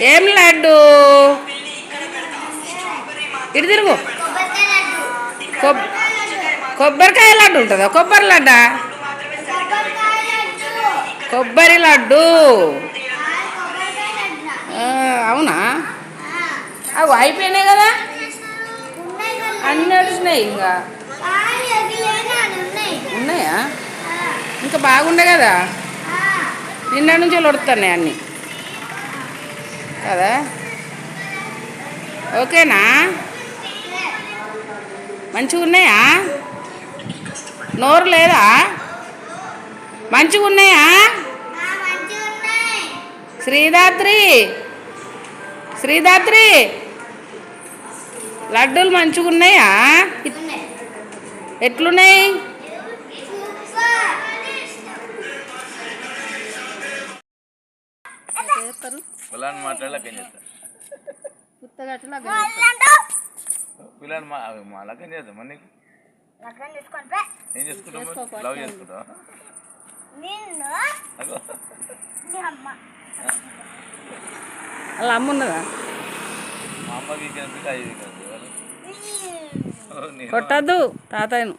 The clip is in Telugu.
ఏం లడ్డు? ఇటు తిరుగు. కొబ్ కొబ్బరికాయ లడ్డు ఉంటుందా? కొబ్బరి లడ్డా? కొబ్బరి లడ్డు. అవునా? అవి అయిపోయినాయి కదా? అన్నీ నడిచినాయి ఇంకా. ఉన్నాయా? ఇంకా బాగుండే కదా? నిన్న నుంచి వడుతున్నాయి అన్నీ. కదా? ఓకేనా? మంచిగా ఉన్నాయా? నోరు లేదా? మంచిగా ఉన్నాయా? శ్రీదాత్రి? శ్రీదాత్రి? లడ్డూలు మంచిగా ఉన్నాయా? ఎట్లున్నాయి? చేస్తారు. పిల్లని మాట్లాడలేక ఏం చేస్తా కొత్తగా అట్లా పిల్లని మా మా లెక్క చేద్దాం నీకు. ఏం చేసుకుంటావు లవ్ చేసుకుంటావా? అగో. వాళ్ళ అమ్మ ఉన్నదా? మా అమ్మకి నీ కొట్టద్దు తాతయ్యను.